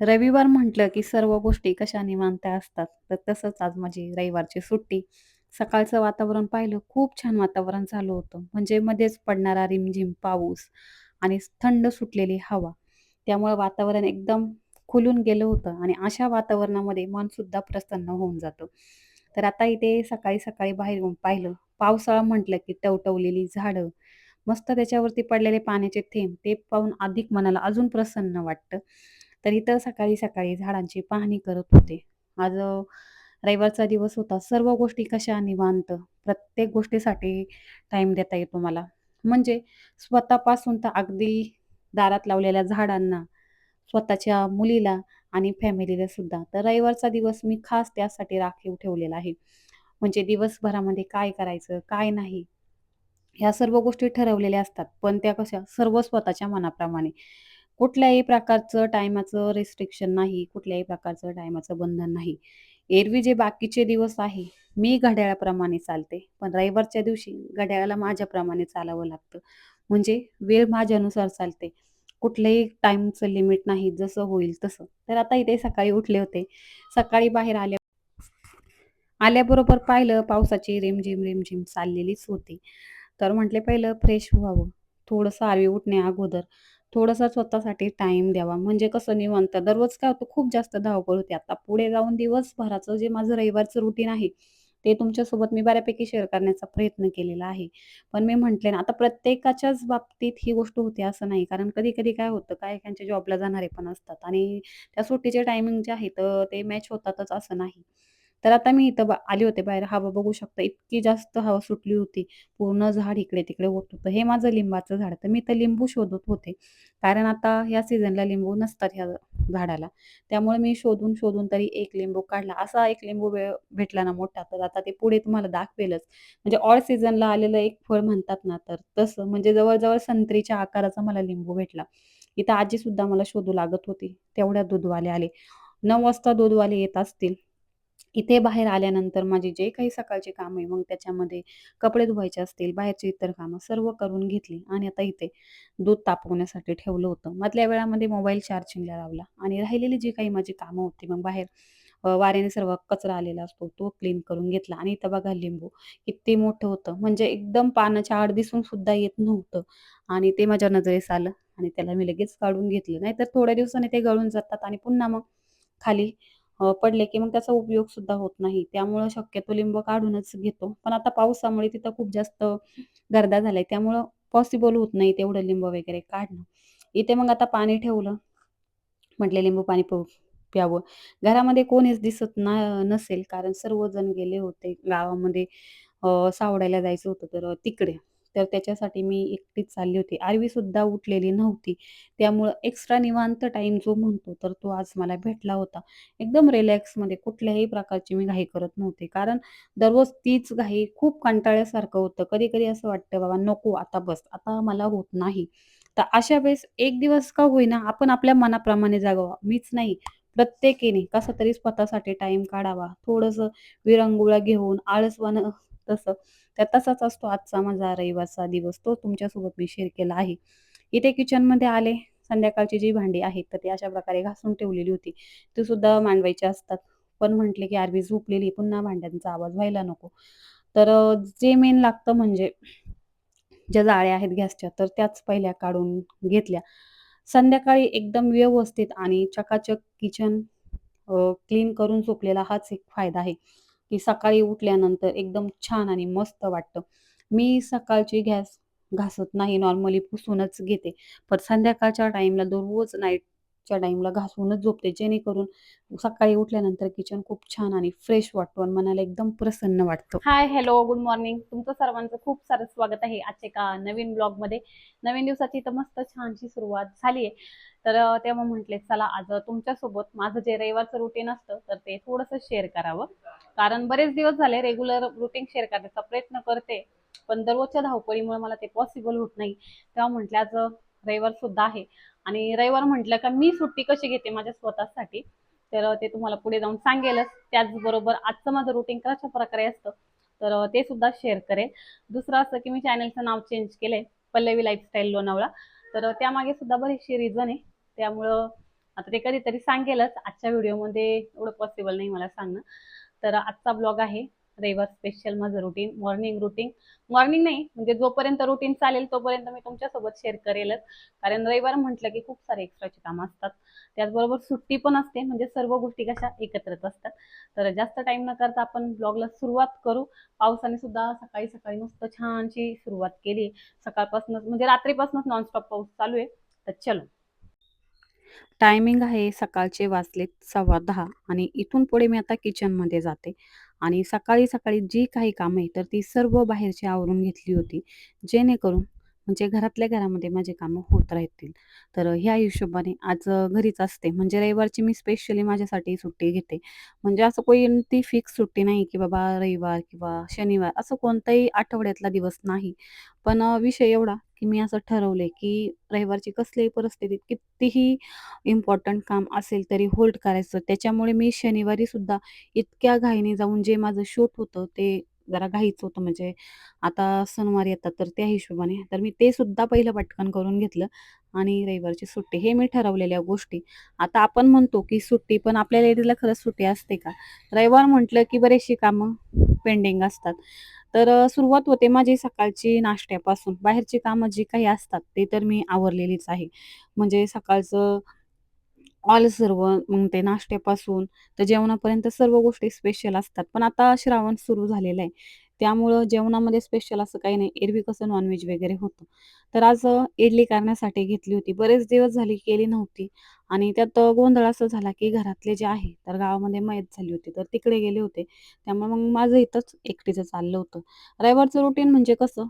रविवार म्हटलं की सर्व गोष्टी कशा निवांत असतात. तर तसंच आज माझी रविवारची सुट्टी. सकाळचं वातावरण पाहिलं खूप छान वातावरण झालं होतं. म्हणजे मध्येच पडणारा रिमझिम पाऊस आणि थंड सुटलेली हवा. त्यामुळं वातावरण एकदम खुलून गेलं होतं आणि अशा वातावरणामध्ये मन सुद्धा प्रसन्न होऊन जातं. तर आता इथे सकाळी सकाळी बाहेर पाहिलं पावसाळा म्हटलं की टवटवलेली झाडं मस्त त्याच्यावरती पडलेले पाण्याचे थेंब ते पाहून अधिक मनाला अजून प्रसन्न वाटतं. तर इथं सकाळी सकाळी झाडांची पाहणी करत होते. आज रविवारचा दिवस होता. सर्व गोष्टी कशा निवांत? प्रत्येक गोष्टीसाठी टाइम देता येतो मला. म्हणजे स्वतःपासून तर अगदी दारात लावलेल्या झाडांना स्वतःच्या मुलीला आणि फॅमिलीला सुद्धा. तर रविवारचा दिवस मी खास त्यासाठी राखीव ठेवलेला आहे. म्हणजे दिवसभरामध्ये काय करायचं काय नाही ह्या सर्व गोष्टी ठरवलेल्या असतात. पण त्या कशा सर्व स्वतःच्या मनाप्रमाणे. कुठल्याही प्रकारचं टायमाचं रिस्ट्रिक्शन नाही, कुठल्याही प्रकारचं टायमाचं बंधन नाही. एरवी जे बाकीचे दिवस आहे, मी घड्याळाप्रमाणे चालते. पण रविवारच्या दिवशी घड्याळाला माझ्याप्रमाणे चालावं लागतं. म्हणजे वेळ माझ्यानुसार चालते. कुठलंही टाईमचं लिमिट नाही, जसं होईल तसं. तर आता इथे सकाळी उठले होते. सकाळी बाहेर आल्या आल्याबरोबर पाहिलं पावसाची रिमझिम, रिमझिम चाललेलीच होती. तर म्हटले पहिलं फ्रेश व्हावं. थोडंसं आरवी उठण्या अगोदर थोडासा स्वतःसाठी टाईम द्यावा. म्हणजे कसं निवांत दररोज काय होतं खूप जास्त धावपळ होते. आता पुढे जाऊन दिवसभराचं जे माझं रविवारचं रुटीन आहे, ते तुमच्यासोबत मी बऱ्यापैकी शेअर करण्याचा प्रयत्न केलेला आहे. पण मी म्हटले ना, आता प्रत्येकाच्याच बाबतीत ही गोष्ट होते असं नाही. कारण कधी-कधी काय होतं, काय त्यांच्या जॉबला जाणारे पण असतात आणि त्या सुट्टीचे टायमिंग जे आहे तर ते मॅच होतातच असं नाही. तर आता मी इथं आले होते बाहेर. हवा बघू शकता इतकी जास्त हवा सुटली होती. पूर्ण झाड इकडे-तिकडे होत होतं. हे माझं लिंबाचं झाड. तर मी तर लिंबू शोधत होते. कारण आता ह्या सीझनला लिंबू नसतात ह्या झाडाला. त्यामुळे मी शोधून-शोधून तरी एक लिंबू काढला. असा एक लिंबू भेटला ना मोठा, तर आता ते पुढे तुम्हाला दाखवेलच. म्हणजे ऑल सीझनला आलेलं एक फळ म्हणतात ना, तर तसं म्हणजे जवळजवळ संत्रीच्या आकाराचा मला लिंबू भेटला. इथं आजीसुद्धा मला शोधू लागत होती. तेवढ्या दूधवाले आले. नऊ वाजता दूधवाले येत असतील. इथे बाहेर आल्यानंतर माझी जे काही सकाळचे कामं आहे, मग त्याच्यामध्ये कपडे धुवायचे असतील, बाहेरची इतर कामं सर्व करून घेतली आणि आता इथे दूध तापवण्यासाठी ठेवलं होतं. मधल्या वेळामध्ये मोबाईल चार्जिंगला लावला आणि राहिलेली जी काही माझी कामं होती, मग बाहेर वाऱ्याने सर्व कचरा आलेला असतो, तो क्लीन करून घेतला आणि इथं बघा लिंबू किती मोठं होतं. म्हणजे एकदम पानाच्या आड दिसून सुद्धा येत नव्हतं आणि ते माझ्या नजरेस आलं आणि त्याला मी लगेच काढून घेतलं. नाहीतर थोड्या दिवसांनी ते गळून जातात आणि पुन्हा मग खाली पडले की मग त्याचा उपयोग सुद्धा होत नाही. त्यामुळं शक्यतो लिंब काढूनच घेतो. पण आता पावसामुळे तिथं खूप जास्त गर्दा झालाय. त्यामुळं पॉसिबल होत नाही तेवढं लिंब वगैरे काढणं. इथे मग आता पाणी ठेवलं. म्हटले लिंबू पाणी प्यावं. घरामध्ये कोणीच दिसत ना नसेल कारण सर्वजण गेले होते गावामध्ये सावडायला जायचं होतं तर तिकडे. तर त्याच्यासाठी मी एकटीच चालली होती. आरवीसुद्धा उठलेली नव्हती. त्यामुळं एक्स्ट्रा निवांत टाईम जो म्हणतो तर तो आज मला भेटला होता. एकदम रिलॅक्समध्ये कुठल्याही प्रकारची मी घाई करत नव्हते. कारण दररोज तीच घाई खूप कंटाळ्यासारखं होतं. कधी-कधी असं वाटतं, "बाबा नको आता बस, आता मला होत नाही." तर अशा वेळेस एक दिवस का होईना आपण आपल्या मनाप्रमाणे जागावा मीच नाही, प्रत्येकीने कसा तरी स्वतःसाठी टाईम काढावा. थोडंसं विरंगुळा घेऊन आळसवानं तसं. तर तसाच असतो आजचा माझा रविवारचा दिवस. तो तुमच्यासोबत मी शेअर केला आहे. इथे किचनमध्ये आले. संध्याकाळची जी भांडी आहेत, तर ती अशा प्रकारे घासून ठेवलेली होती. ती सुद्धा मांडवायची असतात. पण म्हटले, की "आरवी झोपलेली, पुन्हा भांड्यांचा आवाज व्हायला नको." तर जे मेन लागतं म्हणजे ज्या जाळ्या आहेत गॅसच्या, तर त्याच पहिल्या काढून घेतल्या. संध्याकाळी एकदम व्यवस्थित आणि चकाचक किचन क्लीन करून झोपलेला हाच एक फायदा आहे, की सकाळी उठल्यानंतर एकदम छान आणि मस्त वाटतं. मी सकाळची गॅस घासत नाही, नॉर्मली पुसूनच घेते. पण संध्याकाळच्या टाईमला दररोज नाईटच्या टाईमला घासूनच झोपते, जेणेकरून सकाळी उठल्यानंतर किचन खूप छान आणि फ्रेश वाटतो आणि मनाला एकदम प्रसन्न वाटतं. Hi, hello, good morning. तुमचं सर्वांचं खूप सारं स्वागत आहे आजच्या का नवीन ब्लॉगमध्ये. नवीन दिवसाची तर मस्त छानशी सुरुवात झाली आहे. तर तेव्हा म्हटले चला आज तुमच्यासोबत माझं जे रविवारचं रुटीन असतं तर ते थोडंसं शेअर करावं. कारण बरेच दिवस झाले रेग्युलर रुटीन शेअर करण्याचा प्रयत्न करते. पण दररोजच्या धावपळीमुळे मला ते पॉसिबल होत नाही. तेव्हा म्हटलं आज रविवार सुद्धा आहे आणि रविवार म्हटलं का मी सुट्टी कशी घेते माझ्या स्वतःसाठी तर ते तुम्हाला पुढे जाऊन सांगेलच. त्याचबरोबर आजचं माझं रुटीन कशा प्रकारे असतं तर ते सुद्धा शेअर करेल. दुसरं असं की मी चॅनलचं नाव चेंज केलंय. पल्लवी लाईफस्टाईल लोणावळा तर त्यामागे सुद्धा बरीचशी रिझन आहे त्यामुळं आता ते कधीतरी सांगेलच आजच्या व्हिडिओमध्ये एवढं पॉसिबल नाही मला सांगणं तर आजचा ब्लॉग आहे रविवार स्पेशल माझं रुटीन मॉर्निंग रुटीन मॉर्निंग नाही म्हणजे जोपर्यंत रुटीन चालेल तोपर्यंत मी तुमच्यासोबत शेअर करेलच. कारण रविवार म्हटलं की खूप सारे एक्स्ट्राचे कामं असतात. त्याचबरोबर सुट्टी पण असते म्हणजे सर्व गोष्टी कशा एकत्रच असतात. तर जास्त टाइम न करता आपण ब्लॉगला सुरुवात करू. पावसाने सुद्धा सकाळी सकाळी मस्त छानशी सुरुवात केली. सकाळपासूनच म्हणजे रात्रीपासूनच नॉनस्टॉप पाऊस चालू आहे. तर चलो. टायमिंग आहे सकाळचे वाचले सव्वा दहा आणि इथून पुढे मी आता किचनमध्ये जाते. आणि सकाळी सकाळी जी काही कामं आहे तर ती सर्व बाहेरची आवरून घेतली होती. जेणेकरून म्हणजे घरातल्या घरामध्ये माझे कामं होत राहतील. तर ह्या हिशोबाने आज घरीच असते. म्हणजे रविवारची मी स्पेशली माझ्यासाठी सुट्टी घेते. म्हणजे असं कोणती फिक्स सुट्टी नाही की बाबा रविवार किंवा शनिवार असं कोणताही आठवड्यातला दिवस नाही. पण विषय एवढा की मी असं ठरवलंय की रविवारची कसल्याही परिस्थितीत कितीही इम्पॉर्टंट काम असेल तरी होल्ड करायचं. त्याच्यामुळे मी शनिवारी सुद्धा इतक्या घाईने जाऊन जे माझं शूट होतं ते जरा घाईच होतं म्हणजे आता सणवार येतात तर त्या हिशोबाने. तर मी ते सुद्धा पहिलं पटकन करून घेतलं आणि रविवारची सुट्टी हे मी ठरवलेल्या गोष्टी. आता आपण म्हणतो की सुट्टी पण आपल्या लेडीजला खरंच सुट्टी असते का? रविवार म्हटलं की बरीचशी कामं पेंडिंग असतात. तर सुरुवात होते माझी सकाळची नाश्त्यापासून. बाहेरची कामं जी काही असतात ते तर मी आवरलेलीच आहे. म्हणजे सकाळचं ऑल सर्व मग ते नाश्त्यापासून तर जेवणापर्यंत सर्व गोष्टी स्पेशल असतात. पण आता श्रावण सुरू झालेलं आहे. त्यामुळं जेवणामध्ये स्पेशल असं काही नाही. एरवी कसं नॉनव्हेज वगैरे होतं. तर आज इडली करण्यासाठी घेतली होती. बरेच दिवस झाली केली नव्हती आणि त्यात गोंधळ असं झाला, की घरातले जे आहे, तर गावामध्ये मयत झाली होती. तर तिकडे गेले होते. त्यामुळे मग माझं इथंच एकटीचं चाललं होतं. रविवारचं रुटीन म्हणजे कसं,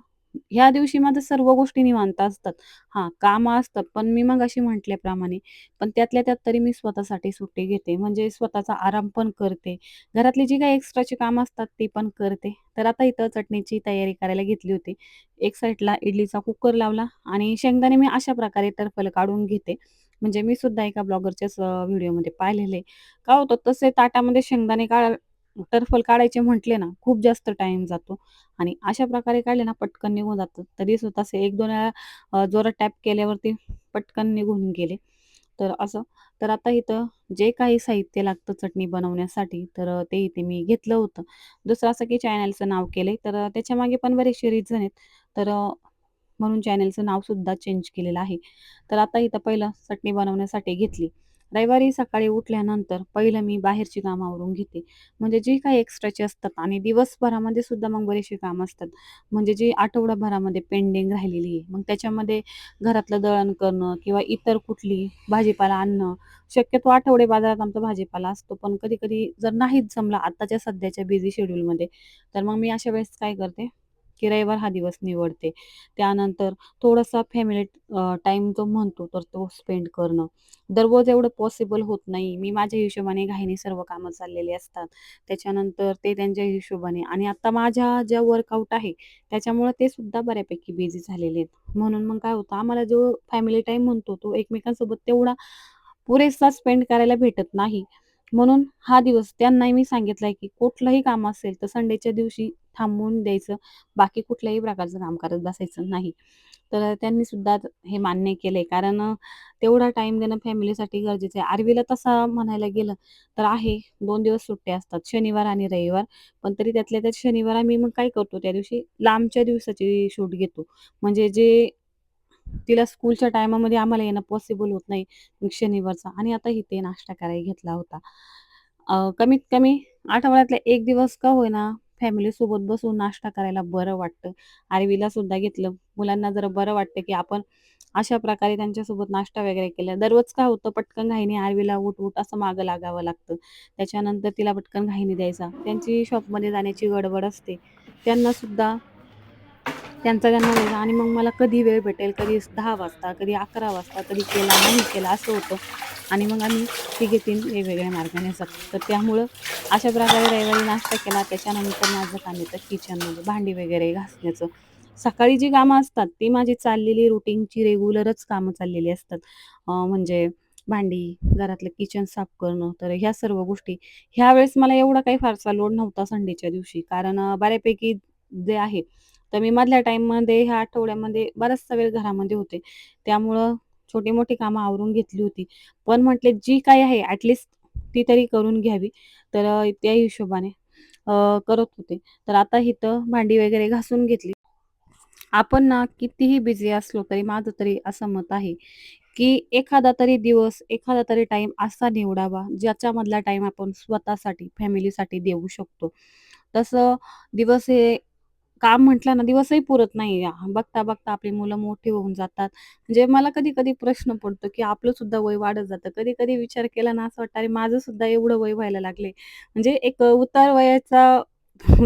ह्या दिवशी माझं सर्व गोष्टी निवांत असतात. हां, कामं असतात, पण मी मग अशी म्हटल्याप्रमाणे पण त्यातल्या त्यात तरी मी स्वतःसाठी सुट्टी घेते. म्हणजे स्वतःचा आराम पण करते. घरातली जी काही एक्स्ट्राची कामं असतात ती पण करते. तर आता इथं चटणीची तयारी करायला घेतली होती. एक साईडला इडलीचा कुकर लावला आणि शेंगदाणे मी अशा प्रकारे टरफल काढून घेते. म्हणजे मी सुद्धा एका ब्लॉगरच्याच व्हिडिओमध्ये पाहिलेले. का होतं तसे ताटामध्ये शेंगदाणे काढ टर्फल काढायचे म्हटले ना, खूप जास्त टाईम जातो आणि अशा प्रकारे काढले ना पटकन निघून जातं. तरी सुद्धा असे 1-2 वेळा जोरात टॅप केल्यावरती पटकन निघून गेले. तर असं. तर आता इथं जे काही साहित्य लागतं चटणी बनवण्यासाठी, तर ते इथे मी घेतलं होतं. दुसरं असं की चॅनलचं नाव केले तर त्याच्या त्याच्यामागे पण बरेचसे रिझन आहेत. तर म्हणून चॅनलचं नावसुद्धा चेंज केलेलं आहे. तर आता इथं पहिलं चटणी बनवण्यासाठी घेतली. रविवारी सकाळी उठल्यानंतर पहिलं मी बाहेरची कामं आवरून घेते. म्हणजे जी काही एक्स्ट्राची असतात आणि दिवसभरामध्ये सुद्धा मग बरीचशी कामं असतात. म्हणजे जी आठवडाभरामध्ये पेंडिंग राहिलेली आहे. मग त्याच्यामध्ये घरातलं दळण करणं किंवा इतर कुठली भाजीपाला आणणं. शक्यतो आठवडे बाजारात आमचा भाजीपाला असतो. पण कधी-कधी जर नाहीच जमला आत्ताच्या सध्याच्या बिझी शेड्यूलमध्ये, तर मग मी अशा वेळेस काय करते, की रविवार हा दिवस निवडते. त्यानंतर थोडासा फॅमिली टाइम टाईम जो म्हणतो, तर तो स्पेंड करणं. दररोज एवढं पॉसिबल होत नाही. मी माझ्या हिशोबाने घाईने सर्व कामं चाललेली असतात. त्याच्यानंतर ते त्यांच्या हिशोबाने आणि आता माझ्या ज्या वर्कआउट आहे, त्याच्यामुळे ते सुद्धा बऱ्यापैकी बिझी झालेले आहेत. म्हणून मग काय होतं, आम्हाला जो फॅमिली टाईम म्हणतो, तो एकमेकांसोबत तेवढा पुरेसा स्पेंड करायला भेटत नाही. म्हणून हा दिवस त्यांनाही मी सांगितलंय, की कुठलंही काम असेल, तर संडेच्या दिवशी थांबवून द्यायचं. बाकी कुठल्याही प्रकारचं काम करत बसायचं नाही. तर त्यांनी सुद्धा हे मान्य केलंय. कारण तेवढा टाईम देणं फॅमिलीसाठी गरजेचं आहे. आर्वीला तसा म्हणायला गेलं तर आहे दोन दिवस सुट्ट्या असतात, शनिवार आणि रविवार. पण तरी त्यातल्या त्यात शनिवार आम्ही मग काय करतो, त्या दिवशी लांबच्या दिवसाची शूट घेतो. म्हणजे जे तिला स्कूलच्या टायमामध्ये आम्हाला येणं पॉसिबल होत नाही. शनिवारचा आणि आता इथे नाश्ता करायला घेतला होता. कमीत कमी आठवड्यातला एक दिवस का होईना फॅमिलीसोबत बसून नाश्ता करायला बरं वाटतं. आर्वीला सुद्धा घेतलं. मुलांना जरा बरं वाटतं, की आपण अशा प्रकारे त्यांच्यासोबत नाश्ता वगैरे केला. दररोज काय होतं पटकन घाईने आर्वीला उठ, उठ असं मागं लागावं लागतं. त्याच्यानंतर तिला पटकन घाईने द्यायचा. त्यांची शॉपमध्ये जाण्याची गडबड असते. त्यांना सुद्धा त्यांचा त्यांना द्यायचा आणि मग मला कधी वेळ भेटेल, कधी दहा वाजता, कधी 11 वाजता, कधी केला, नाही केला असं होतं आणि मग आम्ही तिघे तीन वेगवेगळ्या मार्गाने जातो. तर त्यामुळं अशा प्रकारे रविवारी नाश्ता केला. त्याच्यानंतर माझं काम येतं किचनमध्ये भांडी वगैरे घासण्याचं. सकाळी जी कामं असतात, ती माझी चाललेली रुटीनची रेग्युलरच कामं चाललेली असतात. म्हणजे भांडी, घरातलं किचन साफ करणं, तर ह्या सर्व गोष्टी. ह्यावेळेस मला एवढा काही फारसा लोड नव्हता संडेच्या दिवशी कारण बऱ्यापैकी जे आहे तर मी मधल्या टाईममध्ये ह्या आठवड्यामध्ये बराचसा वेळ घरामध्ये होते. त्यामुळं छोटी-मोठी कामं आवरून घेतली होती. पण म्हटले जी काही आहे ॲट ती तरी करून घ्यावी. तर त्या हिशोबाने करत होते. तर आता इथं भांडी वगैरे घासून घेतली. आपण ना कितीही बिझी असलो तरी माझं तरी असं मत आहे, की एखादा तरी दिवस, एखादा तरी टाइम असा निवडावा, ज्याच्यामधला टाईम आपण स्वतःसाठी, फॅमिलीसाठी देऊ शकतो. तसं दिवस हे काम म्हटलं ना, दिवसही पुरत नाही. बघता-बघता आपली मुलं मोठी होऊन जातात. म्हणजे मला कधी-कधी प्रश्न पडतो, की आपलं सुद्धा वय वाढत जातं. कधी-कधी विचार केला ना, असं वाटतं, अरे माझं सुद्धा एवढं वय व्हायला लागले. म्हणजे एक उतार वयाचा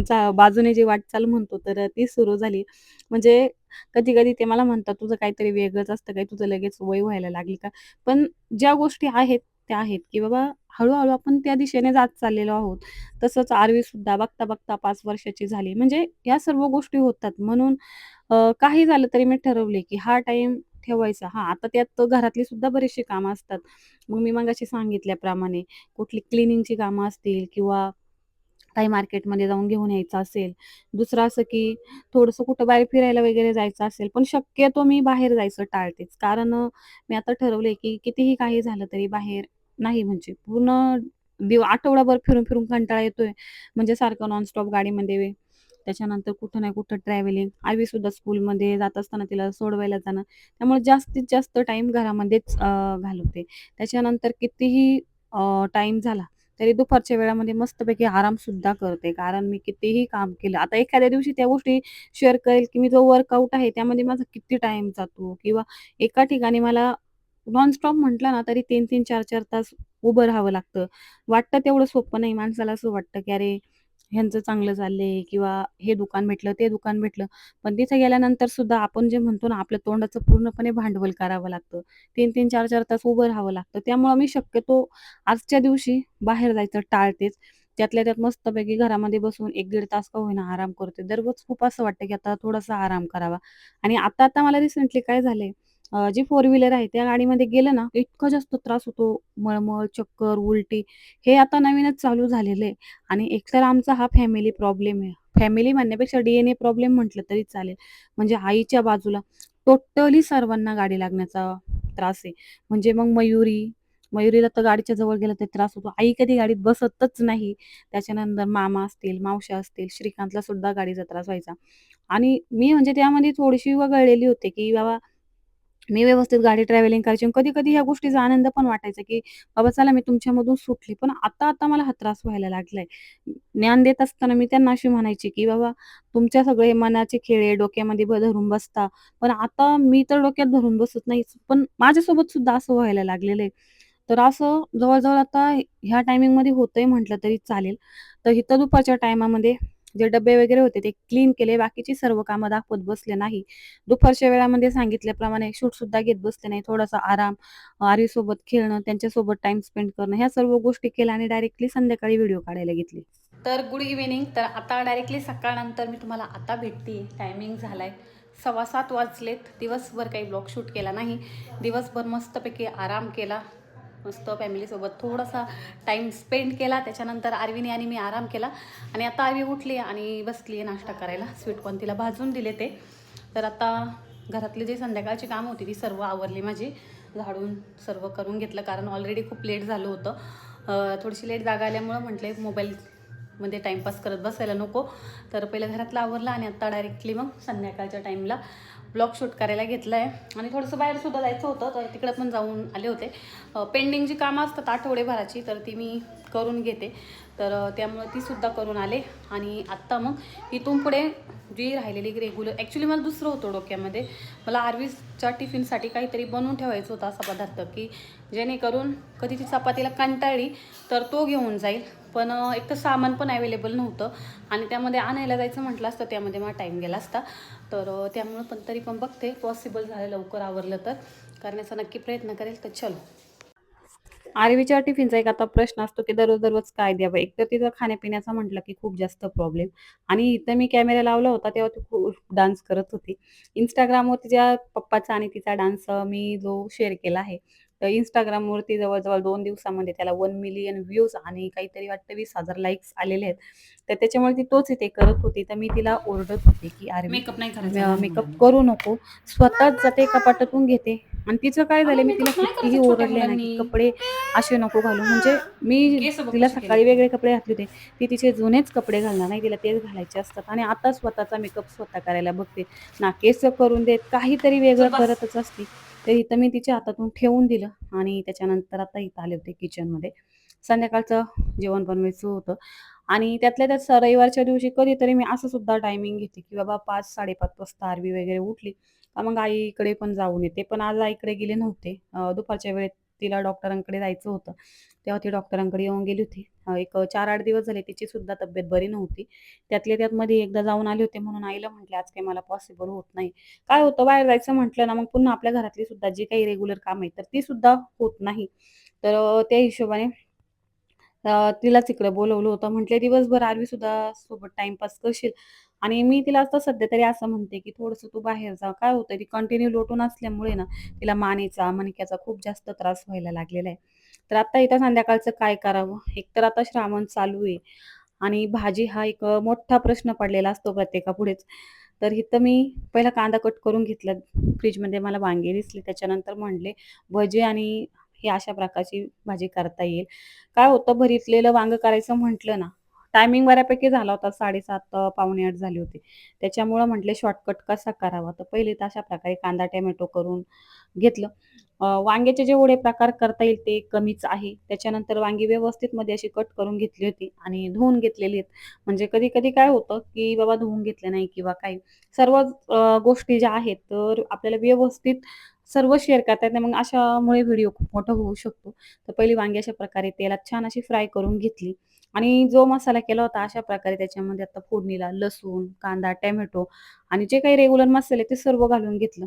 चा बाजूने जी वाटचाल म्हणतो, तर ती सुरू झाली. म्हणजे कधी-कधी ते मला म्हणतात, "तुझं काहीतरी वेगळंच असतं काय? तुझं लगेच वय व्हायला लागली का?" पण ज्या गोष्टी आहेत, त्या आहेत, की बाबा हळूहळू आपण त्या दिशेने जात चाललेलो आहोत. तसंच आरवीसुद्धा बघता-बघता पाच वर्षाची झाली. म्हणजे या सर्व गोष्टी होतात. म्हणून काही झालं तरी मी ठरवले, की हा टाइम ठेवायचा. हा आता त्यात घरातली सुद्धा बरीचशी कामं असतात. मग मी मगाशी सांगितल्याप्रमाणे कुठली क्लिनिंगची कामं असतील किंवा काही मार्केटमध्ये जाऊन घेऊन यायचं असेल. दुसरं असं की थोडंसं कुठं बाहेर फिरायला वगैरे जायचं असेल, पण शक्यतो मी बाहेर जायचं टाळतेच. कारण मी आता ठरवले की कितीही काही झालं तरी बाहेर नाही म्हणजे पूर्ण दिव आठवडाभर फिरून-फिरून कंटाळा येतोय. म्हणजे सारखं नॉनस्टॉप गाडीमध्ये त्याच्यानंतर कुठं नाही कुठं ट्रॅव्हलिंग. आर्वीसुद्धा स्कूलमध्ये जात असताना तिला सोडवायला जाणं. त्यामुळे जास्तीत जास्त टाईम घरामध्येच घालवते. त्याच्यानंतर कितीही टाइम टाईम झाला तरी दुपारच्या वेळामध्ये मस्तपैकी आरामसुद्धा करते. कारण मी कितीही काम केलं आता एखाद्या दिवशी त्या गोष्टी शेअर करेल, की मी जो वर्कआउट आहे त्यामध्ये माझा किती टाईम जातो किंवा एका ठिकाणी मला नॉनस्टॉप म्हटलं ना तरी 3-3, 4-4 तास उभं राहावं लागतं. वाटतं तेवढं सोपं नाही. माणसाला असं वाटतं, की अरे ह्यांचं चांगलं चाललंय किंवा हे दुकान भेटलं, ते दुकान भेटलं. पण तिथे गेल्यानंतर सुद्धा आपण जे म्हणतो ना, आपल्या तोंडाचं पूर्णपणे भांडवल करावं लागतं. 3-3, 4-4 तास उभं राहावं लागतं. त्यामुळं मी शक्यतो आजच्या दिवशी बाहेर जायचं टाळतेच. त्यातल्या त्यात मस्तपैकी घरामध्ये बसून एक दीड तास का होईना आराम करते. दररोज खूप असं वाटतं, की आता थोडासा आराम करावा आणि आता, आता मला रिसेंटली काय झालंय जे फोर व्हीलर आहे त्या गाडीमध्ये गेलं ना, इतका जास्त त्रास होतो. मळमळ, चक्कर, उलटी हे आता नवीनच चालू झालेलं आहे आणि एकतर आमचा हा फॅमिली प्रॉब्लेम आहे. फॅमिली म्हणण्यापेक्षा डीएनए प्रॉब्लेम म्हटलं तरी चालेल. म्हणजे आईच्या बाजूला टोटली सर्वांना गाडी लागण्याचा त्रास आहे. म्हणजे मग मयुरी, मयुरीला तर गाडीच्या जवळ गेलं तर त्रास होतो. आई कधी गाडीत बसतच नाही. त्याच्यानंतर मामा असतील, मावशा असतील, श्रीकांतला सुद्धा गाडीचा त्रास व्हायचा आणि मी म्हणजे त्यामध्ये थोडीशी वगळलेली होते, की बाबा मी व्यवस्थित गाडी ट्रॅव्हलिंग करायची कधी-कधी ह्या गोष्टीचा आनंद पण वाटायचा, की बाबा चला मी तुमच्यामधून सुटली. पण आता, आता मला हा त्रास व्हायला लागलाय. ज्ञान देत असताना मी त्यांना अशी म्हणायची, की "बाबा तुमच्या सगळे मनाचे खेळ डोक्यामध्ये धरून बसता. पण आता मी तर डोक्यात धरून बसत नाही पण माझ्यासोबत सुद्धा असं व्हायला लागलेलं आहे." तर असं जवळ आता ह्या टायमिंगमध्ये होतंय म्हटलं तरी चालेल. तर इथं दुपारच्या टायमामध्ये जे डब्बे वगैरे होते ते क्लीन केले. बाकीची सर्व कामं दाखवत बसले नाही. दुपारच्या वेळामध्ये सांगितल्याप्रमाणे शूटसुद्धा घेत बसले नाही. थोडासा आराम, आरीसोबत खेळणं, त्यांच्यासोबत टाईम स्पेंड करणं, ह्या सर्व गोष्टी केल्या आणि डायरेक्टली संध्याकाळी व्हिडिओ काढायला घेतली. तर गुड इव्हिनिंग. तर आता डायरेक्टली सकाळनंतर मी तुम्हाला आता भेटते टायमिंग झालाय 6:15 वाजलेत. दिवसभर काही ब्लॉग शूट केला नाही. दिवसभर मस्तपैकी आराम केला. मस्त फॅमिलीसोबत थोडासा टाईम स्पेंड केला. त्याच्यानंतर आर्वीने आणि मी आराम केला आणि आता आर्वी उठली आणि बसली आहे नाश्ता करायला. स्वीटकॉर्न तिला भाजून दिले ते. तर आता घरातली जी संध्याकाळची कामं होती ती सर्व आवरली माझी. झाडून सर्व करून घेतलं कारण ऑलरेडी खूप लेट झालं होतं. थोडीशी लेट जागा आल्यामुळं म्हटले मोबाईलमध्ये टाईमपास करत बसायला नको. तर पहिलं घरातला आवरला आणि आत्ता डायरेक्टली मग संध्याकाळच्या टाईमला ब्लॉग शूट करायला घेतलं आहे आणि थोडंसं बाहेरसुद्धा जायचं होतं तर तिकडं पण जाऊन आले होते. पेंडिंग जी कामं असतात आठवडेभराची तर ती मी करून घेते. तर त्यामुळं तीसुद्धा करून आले. आणि आत्ता मग इथून पुढे जी राहिलेली रेग्युलर ॲक्च्युली मला दुसरं होतं डोक्यामध्ये. मला आर्वीसच्या टिफिनसाठी काहीतरी बनवून ठेवायचं होतं असा पदार्थ की जेणेकरून कधी ती चपातीला कंटाळली तर तो घेऊन जाईल. पण एक तर सामान पण अवेलेबल नव्हतं. आणि त्यामध्ये आणायला जायचं म्हटलं असतं त्यामध्ये मला टाईम गेला असता. तर त्यामुळं पण तरी पण बघते. पॉसिबल झालं लवकर आवरलं तर. करण्याचा नक्की प्रयत्न करेल तर चलो. आरवीच्या टिफिनचा एक आता प्रश्न असतो की दररोज दररोज काय द्यावं? एक तर तिथं खाण्यापिण्याचा म्हटलं की खूप जास्त प्रॉब्लेम आणि इथं मी कॅमेरा लावला होता तेव्हा ती खूप डान्स करत होती. इंस्टाग्रामवर तिच्या पप्पाचा आणि तिचा डान्स मी जो शेअर केला आहे तर Instagramवरती जवळ-जवळ 2 दिवसामध्ये त्याला 1 मिलियन व्ह्यूज आणि काहीतरी वाटतं 20,000 लाइक्स आलेले आहेत. तर त्याच्यामुळे ती तोच इथे करत होती. तर मी तिला ओरडत होते, की "अरे मेकअप नाही करायचा मेकअप. करू नको." स्वतःच जाते कपाटातून घेते आणि तिचं काय झालं मी तिला नाही कितीही ओरडले ना, की मुलांनी. कपडे असे नको घालू. म्हणजे मी तिला सकाळी. वेगळे कपडे घातले होते. ती तिचे जुनेच कपडे घालणार नाही. तिला तेच घालायचे असतात आणि आता स्वतःचा मेकअप स्वतः करायला बघते. ना केस करून देत, काहीतरी वेगळं. करतच असते. तर इथं मी तिच्या हातातून ठेवून दिलं आणि त्याच्यानंतर आता इथं आले होते किचनमध्ये. संध्याकाळचं जेवण बनवायचं होतं आणि त्यातल्या त्यात रविवारच्या दिवशी कधीतरी मी असं सुद्धा टायमिंग घेते, की बाबा 5-5:30 वाजता आरवी वगैरे उठली, का मग आईकडे पण जाऊन येते. पण आज आईकडे गेले नव्हते. दुपारच्या वेळेत तिला डॉक्टरांकडे जायचं होतं. तेव्हा ती डॉक्टरांकडे येऊन गेली होती. एक 4-8 दिवस झाले तिची सुद्धा तब्येत बरी नव्हती. त्यातल्या त्यात मध्ये एकदा जाऊन आले होते म्हणून आईला म्हटले, "आज काही मला पॉसिबल होत नाही." काय होतं बाहेर जायचं म्हटलं ना, मग पुन्हा आपल्या घरातली सुद्धा जी काही रेग्युलर काम आहेत, तर ती सुद्धा होत नाही. तर त्या हिशोबाने तिलाच इकडे बोलवलं होतं. म्हटले, "दिवसभर आरवी सुद्धा सोबत टाइमपास करशील." आणि मी तिला आता सध्या तरी असं म्हणते, की "थोडंसं तू बाहेर जा." काय होतंय ती कंटिन्यू लोटून असल्यामुळे ना, तिला मानेचा, मणक्याचा खूप जास्त त्रास व्हायला लागलेला आहे. तर आता इथं संध्याकाळचं काय करावं? एकतर आता श्रावण चालू आहे आणि भाजी हा एक मोठा प्रश्न पडलेला असतो प्रत्येकापुढेच. तर इथं मी पहिला कांदा कट करून घेतला. फ्रीजमध्ये मला वांगे दिसले. त्याच्यानंतर म्हणले भजे आणि हे अशा प्रकारची भाजी करता येईल. काय होतं भरीतलेलं वांग करायचं म्हटलं ना, टायमिंग बऱ्यापैकी झाला होता साडेसात पावणे आठ झाले होते. त्याच्यामुळं म्हटले शॉर्टकट कसा करावा? तर पहिले तर अशा प्रकारे कांदा, टोमॅटो करून घेतलं. वांग्याचे वांग्याचे जेवढे प्रकार करता येईल ते कमीच आहे. त्याच्यानंतर वांगी व्यवस्थित मध्ये अशी कट करून घेतली होती आणि धुवून घेतलेली आहेत. म्हणजे कधी-कधी काय होतं, की बाबा धुवून घेतले नाही किंवा काही सर्व गोष्टी ज्या आहेत तर आपल्याला व्यवस्थित सर्व शेअर करता येत नाही. मग अशामुळे व्हिडिओ खूप मोठा होऊ शकतो. तर पहिली वांगी अशा प्रकारे तेलात छान अशी फ्राय करून घेतली आणि जो मसाला केला होता अशा प्रकारे त्याच्यामध्ये आता फोडणीला लसूण, कांदा, टोमॅटो आणि जे काही रेग्युलर मसाले ते सर्व घालून घेतलं.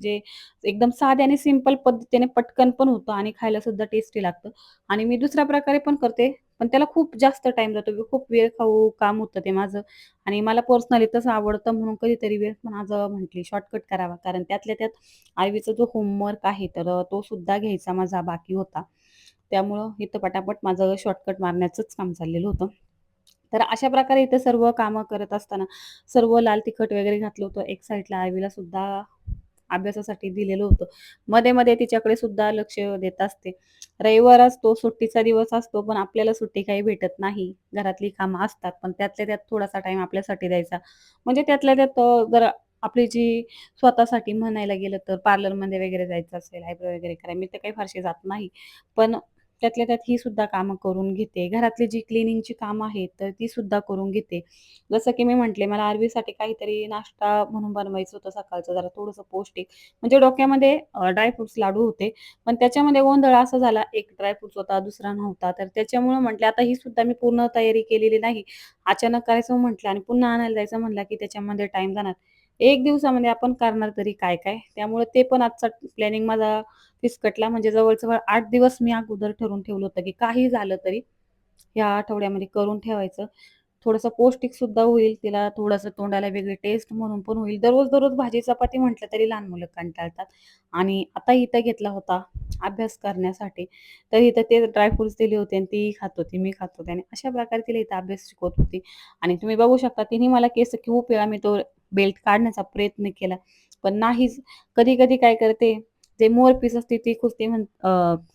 जे एकदम साध्या आणि सिंपल पद्धतीने पटकन पण होतं आणि खायला सुद्धा टेस्टी लागतं आणि मी दुसऱ्या प्रकारे पण करते, पण त्याला खूप जास्त टाईम जातो. खूप वेळ खाऊ काम होतं ते माझं आणि मला पर्सनली तसं आवडतं म्हणून कधीतरी वेळ माझं म्हटली शॉर्टकट करावा. कारण त्यातल्या त्यात आईवीचा जो होमवर्क आहे तर तो सुद्धा घ्यायचा माझा बाकी होता. त्यामुळं इथं पटापट माझं शॉर्टकट मारण्याचंच काम चाललेलं होतं. तर अशा प्रकारे इथे सर्व कामं करत असताना सर्व लाल तिखट वगैरे घातलं होतं. एक साईडला आईवीला सुद्धा अभ्यासासाठी दिलेलं होतं. मध्ये-मध्ये तिच्याकडे सुद्धा लक्ष देत असते. रविवार असतो, सुट्टीचा दिवस असतो, पण आपल्याला सुट्टी काही भेटत नाही. घरातली कामं असतात, पण त्यातल्या त्यात थोडासा टाइम आपल्यासाठी द्यायचा. म्हणजे त्यातल्या त्यात जर आपली जी स्वतःसाठी म्हणायला गेलं तर पार्लरमध्ये वगैरे जायचं असेल, आयब्रो वगैरे करायला, मी तर काही फारशी जात नाही. पण त्यातल्या त्यात ही सुद्धा कामं करून घेते. घरातली जी क्लिनिंगची कामं आहेत, तर ती सुद्धा करून घेते. जसं की मी म्हटले, मला आरवीसाठी काहीतरी नाश्ता म्हणून बनवायचं होतं सकाळचं, जरा थोडंसं पौष्टिक. म्हणजे डोक्यामध्ये ड्रायफ्रुट्स लाडू होते, पण त्याच्यामध्ये गोंधळ असा झाला, एक ड्रायफ्रुट्स होता, दुसरा नव्हता. तर त्याच्यामुळं म्हटलं आता ही सुद्धा मी पूर्ण तयारी केलेली नाही. अचानक करायचं म्हटलं आणि पुन्हा आणायला जायचं म्हटलं, की त्याच्यामध्ये टाइम जाणार. एक दिवसामध्ये आपण करणार तरी काय-काय? त्यामुळे ते पण आजचा प्लॅनिंग माझा फिसकटला. म्हणजे जवळ-जवळ 8 दिवस मी अगोदर ठरवून ठेवलं होतं, की काही झालं तरी या आठवड्यामध्ये करून ठेवायचं. थोडंसं पौष्टिक सुद्धा होईल, तिला थोडंसं तोंडाला वेगळी टेस्ट म्हणून पण होईल. दररोज-दररोज भाजी चपाती म्हटलं तरी लहान मुलं कंटाळतात आणि आता इथं घेतला होता अभ्यास करण्यासाठी. तर इथं ते ड्रायफ्रुट्स दिले होते आणि ती खात होती, मी खात होते आणि अशा प्रकारे तिला इथं अभ्यास शिकवत होती आणि तुम्ही बघू शकता तिने मला केस खूप वेळा मी तो बेल्ट काढण्याचा प्रयत्न केला, पण नाहीच. कधी-कधी काय करते, जे मोरपीस असते ती खुचते म्हण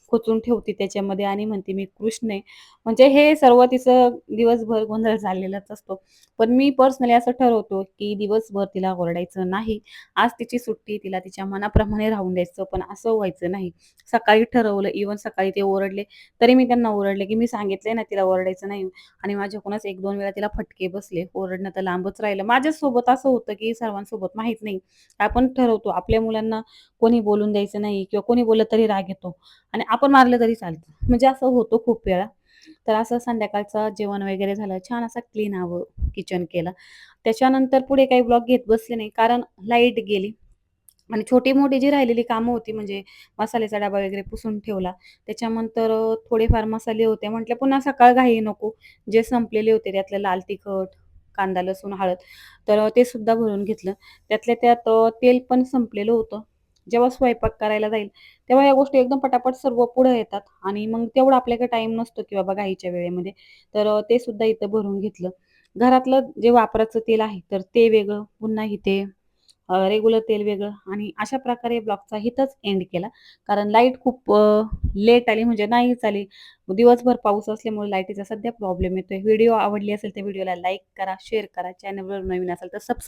खोचून ठेवते त्याच्यामध्ये आणि म्हणते मी कृष्ण आहे. म्हणजे हे सर्व तिचं दिवसभर गोंधळ झालेलाच असतो. पण मी पर्सनली असं ठरवतो, की दिवसभर तिला ओरडायचं नाही. आज तिची सुट्टी, तिला तिच्या मनाप्रमाणे राहून द्यायचं, पण असं व्हायचं नाही. सकाळी ठरवलं, इवन सकाळी ते ओरडले, तरी मी त्यांना ओरडले, की "मी सांगितलंय ना तिला ओरडायचं नाही." आणि माझ्याकडूनच 1-2 वेळा तिला फटके बसले. ओरडणं तर लांबच राहिलं. माझ्यासोबत असं होतं, की सर्वांसोबत माहीत नाही. आपण ठरवतो आपल्या मुलांना कोणी बोलून द्यायचं नाही किंवा कोणी बोललं तरी राग येतो आणि आपण मारलं तरी चालतं. म्हणजे असं होतं खूप वेळा. तर असं संध्याकाळचं जेवण वगैरे झालं. छान असा क्लीन हवं किचन केलं. त्याच्यानंतर पुढे काही ब्लॉग घेत बसले नाही, कारण लाइट गेली आणि छोटी-मोठी जी राहिलेली कामं होती म्हणजे मसाल्याचा डबा वगैरे पुसून ठेवला. त्याच्यानंतर थोडेफार मसाले होते. म्हटलं पुन्हा सकाळ घाई नको. जे संपलेले होते त्यातलं लाल तिखट, कांदा, लसूण, हळद तर ते सुद्धा भरून घेतलं. त्यातल्या त्यात तेल पण संपलेलं होतं. जेव्हा स्वयंपाक करायला जाईल, तेव्हा या गोष्टी एकदम पटापट सर्व पुढे येतात आणि मग तेवढा आपल्याकडे टाईम नसतो की बाबा घाईच्या वेळेमध्ये. तर ते सुद्धा इथं भरून घेतलं. घरातलं जे वापराचं तेल आहे, तर ते वेगळं, पुन्हा इथे रेग्युलर तेल वेगळं आणि अशा प्रकारे ब्लॉगचा इथंच एंड केला. कारण लाइट खूप लेट आली म्हणजे नाहीच आली. दिवसभर पाऊस असल्यामुळे लाईटीचा सध्या प्रॉब्लेम येतोय. व्हिडिओ आवडली असेल तर व्हिडिओला लाईक करा, शेअर करा. चॅनलवर नवीन असेल तर सबस्क्राईब